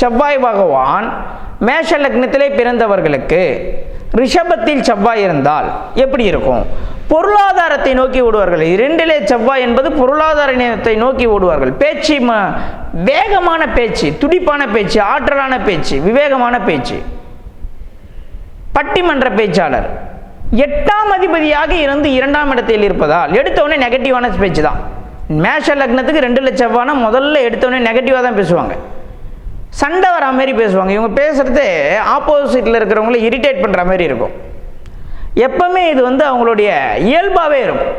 செவ்வாய் பகவான் மேஷ லக்னத்திலே பிறந்தவர்களுக்கு ரிஷபத்தில் செவ்வாய் இருந்தால் எப்படி இருக்கும்? பொருளாதாரத்தை நோக்கி ஓடுவார்கள். இரண்டிலே செவ்வாய் என்பது பொருளாதார நிலையத்தை நோக்கி ஓடுவார்கள். பேச்சு ம வேகமான பேச்சு துடிப்பான பேச்சு ஆற்றலான பேச்சு விவேகமான பேச்சு. பட்டிமன்ற பேச்சாளர். எட்டாம் அதிபதியாக இருந்து இரண்டாம் இடத்தில் இருப்பதால் எடுத்தவொடனே நெகட்டிவான பேச்சு தான் மேஷ லக்னத்துக்கு ரெண்டு லட்சவான முதல்ல எடுத்தவொடனே நெகட்டிவாக தான் பேசுவாங்க. சண்டை வர மாதிரி பேசுவாங்க. இவங்க பேசுகிறது ஆப்போசிட்டில் இருக்கிறவங்கள இரிட்டேட் பண்ணுற மாதிரி இருக்கும். எப்பவுமே இது வந்து அவங்களுடைய இயல்பாகவே இருக்கும்.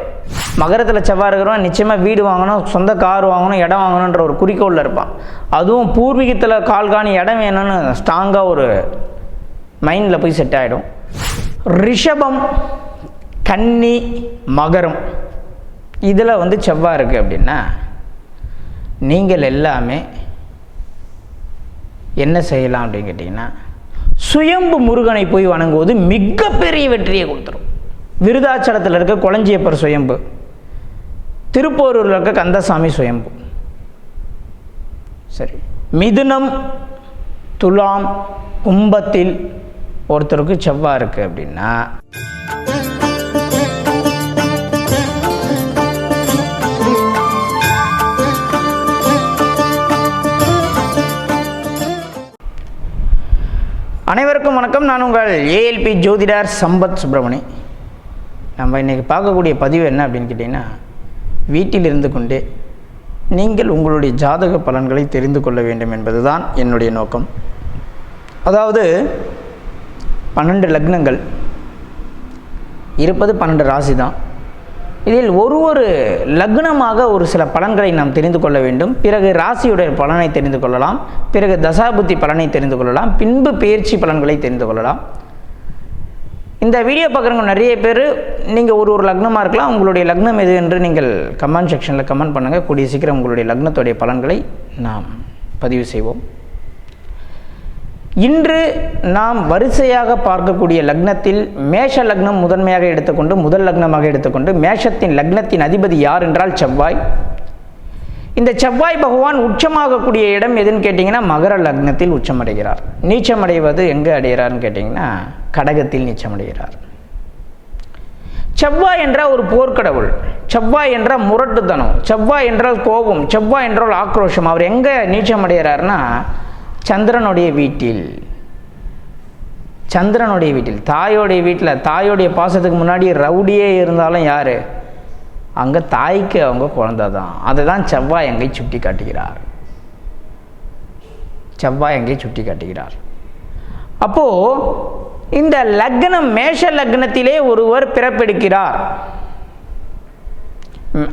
மகரத்தில் செவ்வாய் இருக்கிறவன் நிச்சயமாக வீடு வாங்கணும் சொந்த கார் வாங்கணும் இடம் வாங்கணுன்ற ஒரு குறிக்கோளில் இருப்பான். அதுவும் பூர்வீகத்தில் கால்காணி இடம் வேணும்னு ஸ்ட்ராங்காக ஒரு மைண்டில் போய் செட் ஆகிடும் ரிஷபம் கன்னி மகரம். இதில் வந்து செவ்வாய் இருக்குது அப்படின்னா நீங்கள் எல்லாமே என்ன செய்யலாம் அப்படின்னு கேட்டிங்கன்னா சுயம்பு முருகனை போய் வணங்குவது மிகப்பெரிய வெற்றியை கொடுத்துரும். விருதாச்சலத்தில் இருக்க குளஞ்சியப்பர் சுயம்பு திருப்போரூரில் இருக்க கந்தசாமி சுயம்பு. சரி. மிதுனம் துலாம் கும்பத்தில் ஒருத்தருக்கு செவ்வாய் இருக்குது அப்படின்னா அனைவருக்கும் வணக்கம். நான் உங்கள் ஏஎல்பி ஜோதிடார் சம்பத் சுப்பிரமணி. நம்ம இன்றைக்கி பார்க்கக்கூடிய பதிவு என்ன அப்படின்னு கேட்டிங்கன்னா வீட்டில் இருந்து கொண்டே நீங்கள் உங்களுடைய ஜாதக பலன்களை தெரிந்து கொள்ள வேண்டும் என்பது தான் என்னுடைய நோக்கம். அதாவது பன்னெண்டு லக்னங்கள் இருப்பது பன்னெண்டு ராசி தான் இதில் ஒரு ஒரு லக்னமாக ஒரு சில பலன்களை நாம் தெரிந்து கொள்ள வேண்டும். பிறகு ராசியுடைய பலனை தெரிந்து கொள்ளலாம். பிறகு தசாபுத்தி பலனை தெரிந்து கொள்ளலாம். பின்பு பயிற்சி பலன்களை தெரிந்து கொள்ளலாம். இந்த வீடியோ பார்க்குறவங்க நிறைய பேர் நீங்கள் ஒரு ஒரு லக்னமாக இருக்கலாம். உங்களுடைய லக்னம் எது என்று நீங்கள் கமெண்ட் செக்ஷனில் கமெண்ட் பண்ணுங்கள் கூடிய சீக்கிரம் உங்களுடைய லக்னத்துடைய பலன்களை நாம் பதிவு செய்வோம். இன்று நாம் வரிசையாக பார்க்கக்கூடிய லக்னத்தில் மேஷ லக்னம் முதன்மையாக எடுத்துக்கொண்டு முதல் லக்னமாக எடுத்துக்கொண்டு மேஷத்தின் லக்னத்தின் அதிபதி யார் என்றால் செவ்வாய். இந்த செவ்வாய் பகவான் உச்சமாகக்கூடிய இடம் எதுன்னு கேட்டிங்கன்னா மகர லக்னத்தில் உச்சமடைகிறார். நீச்சமடைவது எங்கே அடைகிறார்னு கேட்டிங்கன்னா கடகத்தில் நீச்சமடைகிறார். செவ்வாய் என்ற ஒரு போர்க்கடவுள். செவ்வாய் என்றால் முரட்டுத்தனம். செவ்வாய் என்றால் கோபம். செவ்வாய் என்றால் ஆக்ரோஷம். அவர் எங்கே நீச்சமடைகிறார்னா சந்திரனுடைய வீட்டில் சந்திரனுடைய வீட்டில் தாயோடைய வீட்டில் தாயோடைய பாசத்துக்கு முன்னாடி ரவுடியே இருந்தாலும் யார்? அங்கே தாய்க்கு அவங்க குழந்தை தான் அதை தான் செவ்வாய் அங்கை சுட்டி காட்டுகிறார். செவ்வாய் எங்கை சுட்டி காட்டுகிறார். அப்போது இந்த லக்னம் மேஷ லக்னத்திலே ஒருவர் பிறப்பெடுக்கிறார்.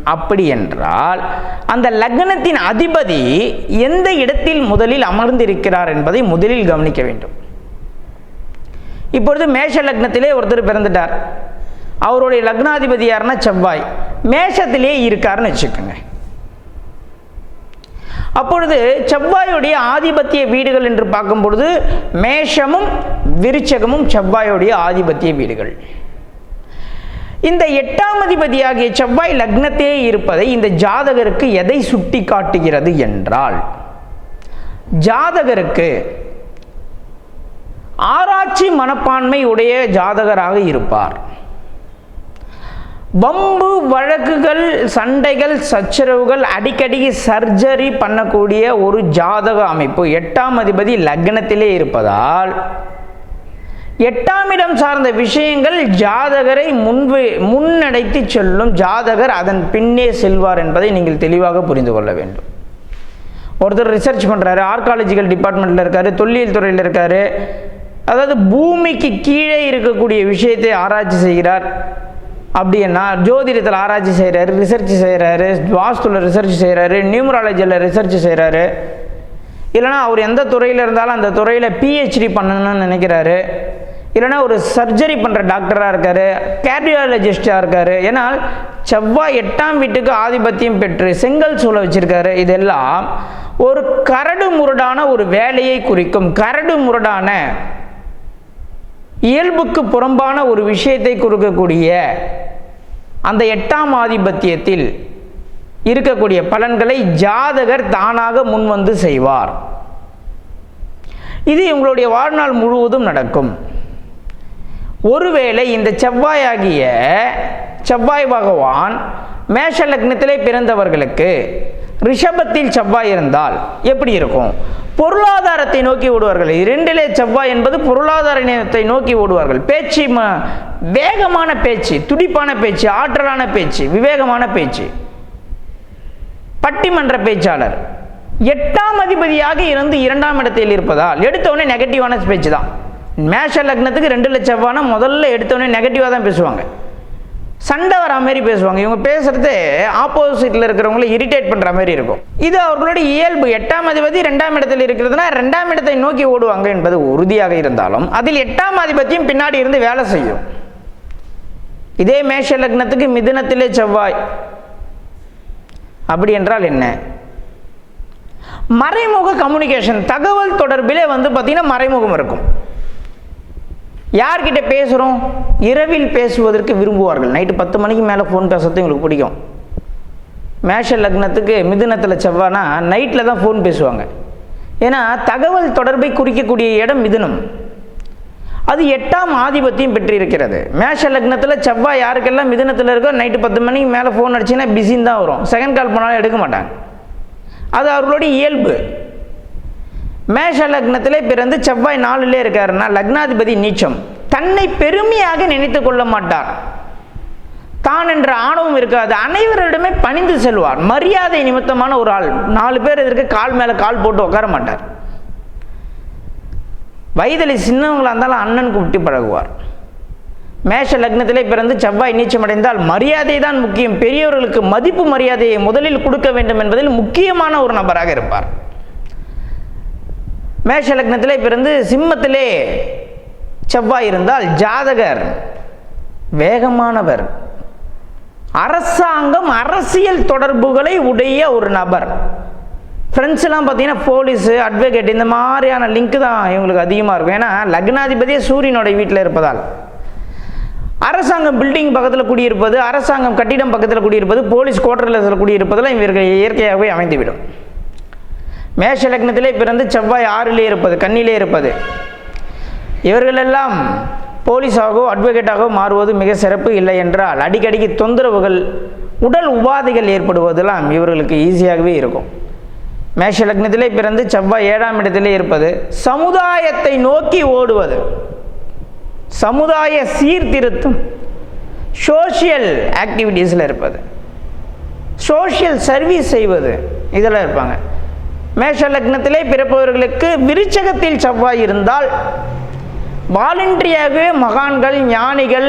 அப்படி என்றால் அந்த லக்னத்தின் அதிபதி எந்த இடத்தில் முதலில் அமர்ந்திருக்கிறார் என்பதை முதலில் கவனிக்க வேண்டும். இப்பொழுது மேஷ லக்னத்திலே ஒருத்தர் பிறந்துட்டார். அவருடைய லக்னாதிபதி யாருன்னா செவ்வாய். மேஷத்திலே இருக்காருன்னு வச்சுக்கோங்க. அப்பொழுது செவ்வாயுடைய ஆதிபத்திய வீடுகள் என்று பார்க்கும் பொழுது மேஷமும் விருச்சகமும் செவ்வாயுடைய ஆதிபத்திய வீடுகள். இந்த எட்டாம் அதிபதியாகிய செவ்வாய் லக்னத்தே இருப்பதை இந்த ஜாதகருக்கு எதை சுட்டி காட்டுகிறது என்றால் ஜாதகருக்கு ஆராய்ச்சி மனப்பான்மை உடைய ஜாதகராக இருப்பார். வம்பு வழக்குகள் சண்டைகள் சச்சரவுகள் அடிக்கடி சர்ஜரி பண்ணக்கூடிய ஒரு ஜாதக அமைப்பு எட்டாம் அதிபதி லக்னத்திலே இருப்பதால் எட்டாம் இடம் சார்ந்த விஷயங்கள் ஜாதகரை முன்பு முன்னடைத்து செல்லும் ஜாதகர் அதன் பின்னே செல்வார் என்பதை நீங்கள் தெளிவாக புரிந்து கொள்ள வேண்டும். ஒருத்தர் ரிசர்ச் பண்ணுறாரு ஆர்காலஜிக்கல் டிபார்ட்மெண்ட்டில் இருக்காரு தொல்லியல் துறையில் இருக்காரு. அதாவது பூமிக்கு கீழே இருக்கக்கூடிய விஷயத்தை ஆராய்ச்சி செய்கிறார். அப்படின்னா ஜோதிடத்தில் ஆராய்ச்சி செய்கிறாரு ரிசர்ச் செய்கிறாரு வாஸ்துவில் ரிசர்ச் செய்கிறாரு நியூமராலஜியில் ரிசர்ச் செய்கிறாரு இல்லைனா அவர் எந்த துறையில் இருந்தாலும் அந்த துறையில் பிஹெச்டி பண்ணணும்னு நினைக்கிறாரு. இல்லைனா ஒரு சர்ஜரி பண்ணுற டாக்டராக இருக்கார் கேர்டியாலஜிஸ்டாக இருக்கார். ஏன்னால் செவ்வாய் எட்டாம் வீட்டுக்கு ஆதிபத்தியம் பெற்று செங்கல் சூளை வச்சுருக்காரு. இதெல்லாம் ஒரு கரடு முரடான ஒரு வேலையை குறிக்கும். கரடு முரடான இயல்புக்கு புறம்பான ஒரு விஷயத்தை கொடுக்கக்கூடிய அந்த எட்டாம் ஆதிபத்தியத்தில் இருக்கக்கூடிய பலன்களை ஜாதகர் தானாக முன்வந்து செய்வார். இது உங்களுடைய வாழ்நாள் முழுவதும் நடக்கும். ஒருவேளை இந்த செவ்வாயாகிய செவ்வாய் பகவான் மேஷ லக்னத்திலே பிறந்தவர்களுக்கு ரிஷபத்தில் செவ்வாய் இருந்தால் எப்படி இருக்கும்? பொருளாதாரத்தை நோக்கி ஓடுவார்கள். இரண்டிலே செவ்வாய் என்பது பொருளாதார நிலையத்தை நோக்கி ஓடுவார்கள். பேச்சு ம வேகமான பேச்சு துடிப்பான பேச்சு ஆற்றலான பேச்சு விவேகமான பேச்சு. பட்டிமன்ற பேச்சாளர். எட்டாம் அதிபதியாக இருந்து இரண்டாம் இடத்தில் இருப்பதால் எடுத்தவொடனே நெகட்டிவான பேச்சு தான் மேஷ லக்னத்துக்கு ரெண்டு லட்சம் முதல்ல எடுத்தவொடனே நெகட்டிவாக தான் பேசுவாங்க. சண்டை வர மாதிரி பேசுவாங்க. இவங்க பேசுறது ஆப்போசிட்டில் இருக்கிறவங்கள இரிட்டேட் பண்ணுற மாதிரி இருக்கும். இது அவர்களுடைய இயல்பு. எட்டாம் அதிபதி ரெண்டாம் இடத்தில் இருக்கிறதுனா ரெண்டாம் இடத்தை நோக்கி ஓடுவாங்க என்பது உறுதியாக இருந்தாலும் அதில் எட்டாம் அதிபதியும் பின்னாடி இருந்து வேலை செய்யும். இதே மேஷ லக்னத்துக்கு மிதுனத்திலே செவ்வாய். அப்படி என்றால் என்ன? மறைமுக கம்யூனிகேஷன் தகவல் தொடர்பிலே வந்து பார்த்தீங்கன்னா மறைமுகம் இருக்கும். யார்கிட்ட பேசுகிறோம் இரவில் பேசுவதற்கு விரும்புவார்கள். நைட்டு பத்து மணிக்கு மேலே ஃபோன் பேசுறது உங்களுக்கு பிடிக்கும். மேஷ லக்னத்துக்கு மிதுனத்தில் செவ்வானா நைட்டில் தான் ஃபோன் பேசுவாங்க. ஏன்னா தகவல் தொடர்பை குறிக்கக்கூடிய இடம் மிதுனம். அது எட்டாம் ஆதிபத்தியம் பெற்றிருக்கிறது. மேஷ லக்னத்தில் செவ்வாய் யாருக்கெல்லாம் மிதுனத்தில் இருக்கோ நைட்டு பத்து மணிக்கு மேலே ஃபோன் அடிச்சுன்னா பிஸின்னு தான் வரும். செகண்ட் கால் பண்ணாலும் எடுக்க மாட்டாங்க. அது அவர்களுடைய இயல்பு. மேஷ லக்னத்திலே பிறந்து செவ்வாய் நாளிலே இருக்காருன்னா லக்னாதிபதி நீச்சம். தன்னை பெருமையாக நினைத்து கொள்ள மாட்டார். தான் என்ற ஆணவம் இருக்காது. அனைவரிடமே பணிந்து செல்வார். மரியாதை நிமித்தமான ஒரு ஆள். நாலு பேர் இதற்கு கால் மேலே கால் போட்டு உட்கார மாட்டார். வயதில் சின்னவங்களாக இருந்தாலும் அண்ணன் கூப்பிட்டு பழகுவார். மேஷ லக்னத்திலே பிறந்து செவ்வாய் நீச்சமடைந்தால் மரியாதை தான் முக்கியம். பெரியவர்களுக்கு மதிப்பு மரியாதையை முதலில் கொடுக்க வேண்டும் என்பதில் முக்கியமான ஒரு நபராக இருப்பார். மேஷ லக்னத்திலே பிறந்து சிம்மத்திலே செவ்வாய் இருந்தால் ஜாதகர் வேகமானவர். அரசாங்கம் அரசியல் தொடர்புகளை உடைய ஒரு நபர். ஃப்ரெண்ட்ஸ்லாம் பார்த்தீங்கன்னா போலீஸு அட்வொகேட் இந்த மாதிரியான லிங்க் தான் இவங்களுக்கு அதிகமாக இருக்கும். ஏன்னா லக்னாதிபதியே சூரியனுடைய வீட்டில் இருப்பதால். அரசாங்கம் பில்டிங் பக்கத்தில் குடியிருப்பது அரசாங்கம் கட்டிடம் பக்கத்தில் குடியிருப்பது போலீஸ் குவார்டரில் குடியிருப்பதெல்லாம் இவர்கள் இயற்கையாகவே அமைந்துவிடும். மேஷ லக்னத்திலே பிறந்து செவ்வாய் ஆறிலே இருப்பது கண்ணிலே இருப்பது. இவர்களெல்லாம் போலீஸாகவோ அட்வொகேட்டாகவோ மாறுவது மிக சிறப்பு இல்லை என்றால் அடிக்கடிக்கு தொந்தரவுகள் உடல் உபாதைகள் ஏற்படுவதெல்லாம் இவர்களுக்கு ஈஸியாகவே இருக்கும். மேஷ லக்னத்திலே பிறந்து செவ்வாய் ஏழாம் இடத்திலே இருப்பது சமுதாயத்தை நோக்கி ஓடுவது சமுதாய சீர்திருத்தம் சோஷியல் ஆக்டிவிட்டீஸில் இருப்பது சோஷியல் சர்வீஸ் செய்வது இதெல்லாம் இருப்பாங்க. மேஷ லக்னத்திலே பிறப்பவர்களுக்கு விருச்சகத்தில் செவ்வாய் இருந்தால் வாலண்டரியாகவே மகான்கள் ஞானிகள்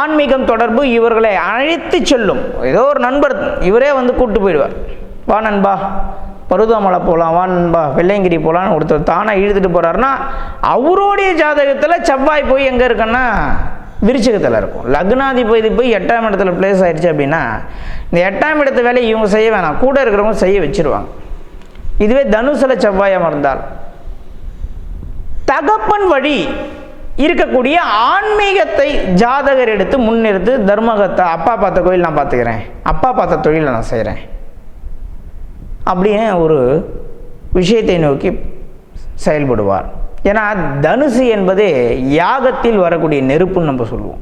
ஆன்மீகம் தொடர்பு இவர்களை அழைத்து செல்லும். ஏதோ ஒரு நண்பர் இவரே வந்து கூப்பிட்டு போயிடுவார். வா நண்பா பருவமலை போகலாம் வா நண்பா வெள்ளையங்கிரி போகலான்னு ஒருத்தர் தானாக இழுத்துட்டு போகிறாருன்னா அவருடைய ஜாதகத்தில் செவ்வாய் போய் எங்கே இருக்குன்னா விருச்சகத்தில் இருக்கும். லக்னாதிபதி போய் எட்டாம் இடத்துல பிளேஸ் ஆயிடுச்சு அப்படின்னா இந்த எட்டாம் இடத்து வேலையை இவங்க செய்ய வேணாம். கூட இருக்கிறவங்க செய்ய வச்சுருவாங்க. இதுவே தனுசுல செவ்வாய் அமர்ந்தால். தகப்பன் வழி இருக்கக்கூடிய ஆன்மீகத்தை ஜாதகர் எடுத்து முன்னிறுத்து தர்மகத்தை அப்பா பார்த்த கோயில் நான் பார்த்துக்கிறேன். அப்பா பார்த்த தொழிலை நான் செய்கிறேன் அப்படின்னு ஒரு விஷயத்தை நோக்கி செயல்படுவார். ஏன்னா தனுசு என்பது யாகத்தில் வரக்கூடிய நெருப்புன்னு நம்ம சொல்லுவோம்.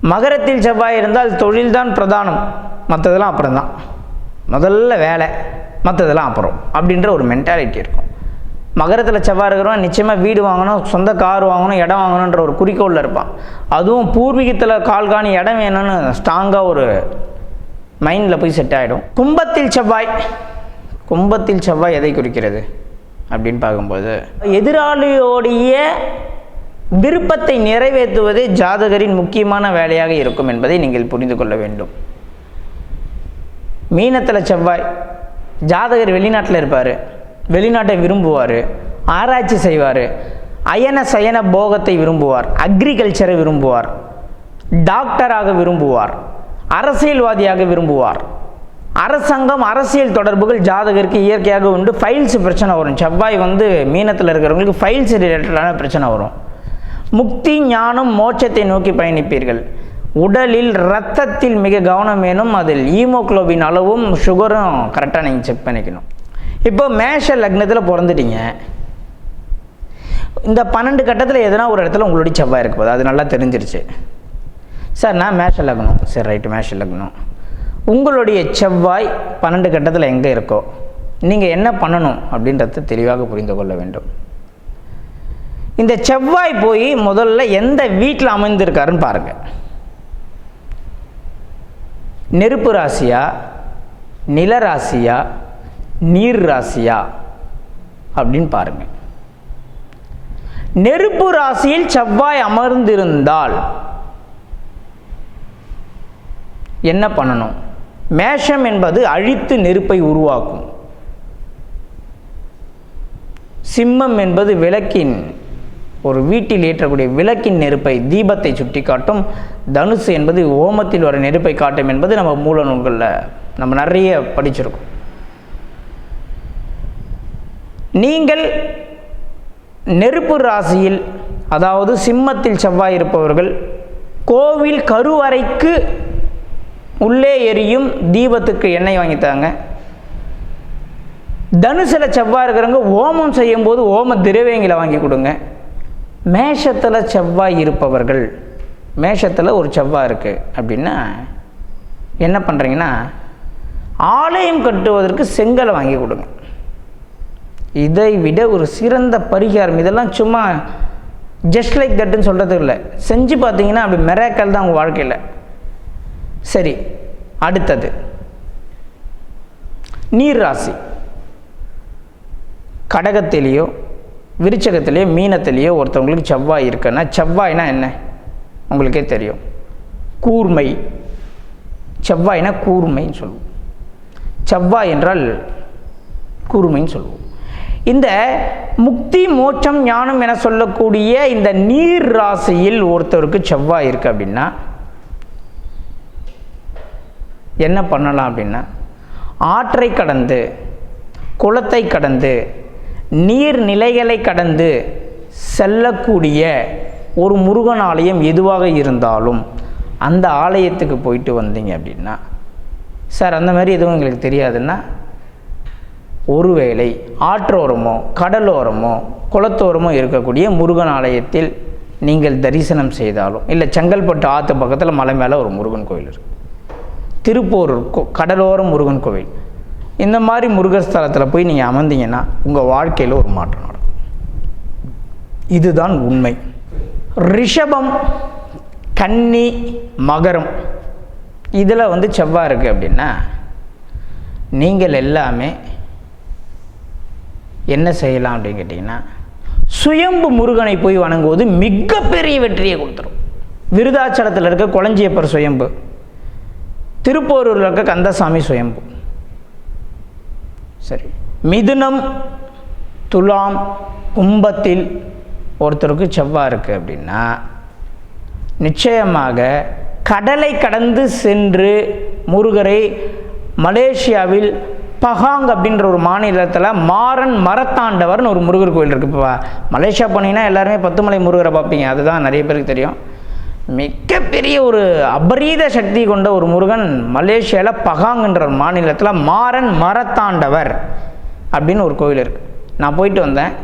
மகரத்தில் செவ்வாய் இருந்தால் தொழில்தான் பிரதானம். மற்றதெல்லாம் அப்புறம்தான். முதல்ல வேலை மற்றதெல்லாம் அப்புறம் அப்படின்ற ஒரு மென்டாலிட்டி இருக்கும். மகரத்தில் செவ்வாய் இருக்கிறவன் நிச்சயமாக வீடு வாங்கணும் சொந்த கார் வாங்கணும் இடம் வாங்கணுன்ற ஒரு குறிக்கோளில் இருப்பான். அதுவும் பூர்வீகத்தில் கால்காணி இடம் வேணும்னு ஸ்ட்ராங்காக ஒரு மைண்டில் போய் செட் ஆகிடும் கும்பத்தில் செவ்வாய் கும்பத்தில் செவ்வாய் எதை குறிக்கிறது அப்படின்னு பார்க்கும்போது எதிராளியோடைய விருப்பத்தை நிறைவேற்றுவதே ஜாதகரின் முக்கியமான வேலையாக இருக்கும் என்பதை நீங்கள் புரிந்து கொள்ள வேண்டும். மீனத்தில் செவ்வாய். ஜாதகர் வெளிநாட்டில் இருப்பார். வெளிநாட்டை விரும்புவார். ஆராய்ச்சி செய்வார். அயன சயன போகத்தை விரும்புவார். அக்ரிகல்ச்சரை விரும்புவார். டாக்டராக விரும்புவார். அரசியல்வாதியாக விரும்புவார். அரசாங்கம் அரசியல் தொடர்புகள் ஜாதகருக்கு இயற்கையாக உண்டு. ஃபைல்ஸ் பிரச்சனை வரும். செவ்வாய் வந்து மீனத்தில் இருக்கிறவங்களுக்கு ஃபைல்ஸ் ரிலேட்டடான பிரச்சனை வரும். முக்தி ஞானம் மோட்சத்தை நோக்கி பயணிப்பீர்கள். உடலில் இரத்தத்தில் மிக கவனம் வேணும் அதில் ஈமோக்ளோபின் அளவும் சுகரும் கரெக்டாக நீங்கள் செக் பண்ணிக்கணும். இப்போ மேஷ லக்னத்தில் பிறந்துட்டீங்க. இந்த பன்னெண்டு கட்டத்தில் எதனா ஒரு இடத்துல உங்களுடைய செவ்வாய் இருக்க போது அது நல்லா தெரிஞ்சிருச்சு. சார் நான் மேஷ லக்னம். சரி ரைட்டு மேஷ லக்னம். உங்களுடைய செவ்வாய் பன்னெண்டு கட்டத்தில் எங்கே இருக்கோ நீங்கள் என்ன பண்ணணும் அப்படின்றத தெளிவாக புரிந்து கொள்ள வேண்டும். இந்த செவ்வாய் போய் முதல்ல எந்த வீட்டில் அமைந்திருக்காருன்னு பாருங்கள் நெருப்பு ராசியா நில ராசியா நீர் ராசியா அப்படின்னு பாருங்கள் நெருப்பு ராசியில் செவ்வாய் அமர்ந்திருந்தால் என்ன பண்ணணும்? மேஷம் என்பது அழித்து நெருப்பை உருவாக்கும். சிம்மம் என்பது விளக்கின் ஒரு வீட்டில் ஏற்றக்கூடிய விளக்கின் நெருப்பை தீபத்தை சுட்டி காட்டும் தனுசு என்பது ஓமத்தில் வர நெருப்பை காட்டும் என்பது நம்ம மூல நூல்களில் நம்ம நிறைய படிச்சிருக்கோம். நீங்கள் நெருப்பு ராசியில் அதாவது சிம்மத்தில் செவ்வாய் இருப்பவர்கள் கோவில் கருவறைக்கு உள்ளே எரியும் தீபத்துக்கு எண்ணெய் வாங்கித்தாங்க தனுசில் செவ்வாய் இருக்கிறவங்க ஓமம் செய்யும்போது ஓம திரவியங்களை வாங்கி கொடுங்க. மேஷத்தில் செவ்வாய் இருப்பவர்கள். மேஷத்தில் ஒரு செவ்வாய் இருக்குது அப்படின்னா என்ன பண்ணுறீங்கன்னா ஆலயம் கட்டுவதற்கு செங்கலை வாங்கி கொடுங்க. இதை விட ஒரு சிறந்த பரிகாரம். இதெல்லாம் சும்மா ஜஸ்ட் லைக் தட்டுன்னு சொல்கிறது இல்லை. செஞ்சு பார்த்தீங்கன்னா அப்படி மெராக்கல் தான் உங்கள் வாழ்க்கையில். சரி அடுத்தது. நீர் ராசி கடகத்திலேயோ விருச்சகத்திலேயோ மீனத்திலேயோ ஒருத்தவங்களுக்கு செவ்வாய் இருக்குன்னா செவ்வாய்னா என்ன? உங்களுக்கே தெரியும். கூர்மை. செவ்வாய்னா கூர்மைன்னு சொல்லுவோம். செவ்வாய் என்றால் கூர்மைன்னு சொல்லுவோம். இந்த முக்தி மோட்சம் ஞானம் என சொல்லக்கூடிய இந்த நீர் ராசியில் ஒருத்தருக்கு செவ்வாய் இருக்குது அப்படின்னா என்ன பண்ணலாம் அப்படின்னா ஆற்றை கடந்து குளத்தை கடந்து நீர்நிலைகளை கடந்து செல்லக்கூடிய ஒரு முருகன் ஆலயம் எதுவாக இருந்தாலும் அந்த ஆலயத்துக்கு போயிட்டு வந்தீங்க அப்படின்னா சார் அந்த மாதிரி எதுவும் எங்களுக்கு தெரியாதுன்னா ஒருவேளை ஆற்றோரமோ கடலோரமோ குளத்தோரமோ இருக்கக்கூடிய முருகன் ஆலயத்தில் நீங்கள் தரிசனம் செய்தாலும் இல்லை செங்கல்பட்டு ஆற்று பக்கத்தில் மலை மேலே ஒரு முருகன் கோயில் இருக்குது திருப்போரூர் கடலோரம் முருகன் கோவில். இந்த மாதிரி முருகஸ்தலத்தில் போய் நீங்கள் அமர்ந்தீங்கன்னா உங்கள் வாழ்க்கையில் ஒரு மாற்றம் நடக்கும். இதுதான் உண்மை. ரிஷபம் கன்னி மகரம். இதில் வந்து செவ்வாய் இருக்குது அப்படின்னா நீங்கள் எல்லாமே என்ன செய்யலாம் அப்படின்னு கேட்டிங்கன்னா சுயம்பு முருகனை போய் வணங்குவது மிகப்பெரிய வெற்றியை கொடுத்துரும். விருதாச்சலத்தில் இருக்க கொளஞ்சியப்பர் சுயம்பு திருப்போரூரில் இருக்க கந்தசாமி சுயம்பு. சரி. மிதுனம் துலாம் கும்பத்தில் ஒருத்தருக்கு செவ்வாய் இருக்குது அப்படின்னா நிச்சயமாக கடலை கடந்து சென்று முருகரை மலேசியாவில் பகாங் அப்படின்ற ஒரு மாநிலத்தில் மாறன் மரத்தாண்டவர்னு ஒரு முருகர் கோயில் இருக்குது இப்போ மலேசியா போனீங்கன்னா எல்லாருமே பத்துமலை முருகரை பார்ப்பீங்க. அதுதான் நிறைய பேருக்கு தெரியும். மிகப்பெரிய ஒரு அபரீத சக்தி கொண்ட ஒரு முருகன் மலேசியாவில் பகாங்ன்ற ஒரு மாநிலத்தில் மாறன் மரத்தாண்டவர் அப்படின்னு ஒரு கோயில் இருக்குது நான் போயிட்டு வந்தேன்.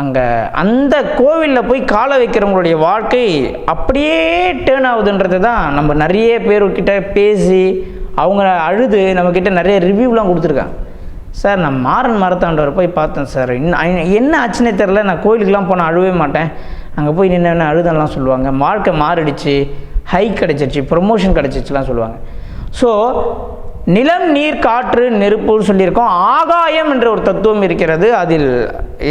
அங்கே அந்த கோவிலில் போய் காலை வைக்கிறவங்களுடைய வாழ்க்கை அப்படியே டேர்ன் ஆகுதுன்றது தான் நம்ம நிறைய பேர்கிட்ட பேசி அவங்க அழுது நம்மக்கிட்ட நிறைய ரிவ்யூலாம் கொடுத்துருக்காங்க. சார் நான் மாறன் மரத்தாண்டவர் போய் பார்த்தேன் சார். இன்னும் என்ன ஆச்சுன்னே தெரில நான் கோயிலுக்கெலாம் போனால் அழுவே மாட்டேன். அங்கே போய் நின்று அழுதெல்லாம் சொல்லுவாங்க. வாழ்க்கை மாறிடுச்சு. ஹைக் கிடச்சிருச்சு. ப்ரொமோஷன் கிடச்சிச்சுலாம் சொல்லுவாங்க. ஸோ நிலம் நீர் காற்று நெருப்புன்னு சொல்லியிருக்கோம். ஆகாயம் என்ற ஒரு தத்துவம் இருக்கிறது. அதில்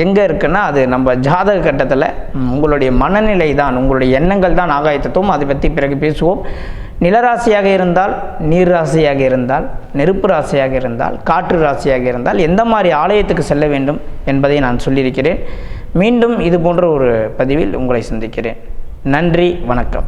எங்கே இருக்குன்னா அது நம்ம ஜாதக கட்டத்தில் உங்களுடைய மனநிலை தான் உங்களுடைய எண்ணங்கள் தான் ஆகாய தத்துவம். அதை பற்றி பிறகு பேசுவோம். நிலராசியாக இருந்தால் நீர் ராசியாக இருந்தால் நெருப்பு ராசியாக இருந்தால் காற்று ராசியாக இருந்தால் எந்த மாதிரி ஆலயத்துக்கு செல்ல வேண்டும் என்பதை நான் சொல்லியிருக்கிறேன். மீண்டும் இது போன்ற ஒரு பதிவில் உங்களை சந்திக்கிறேன். நன்றி வணக்கம்.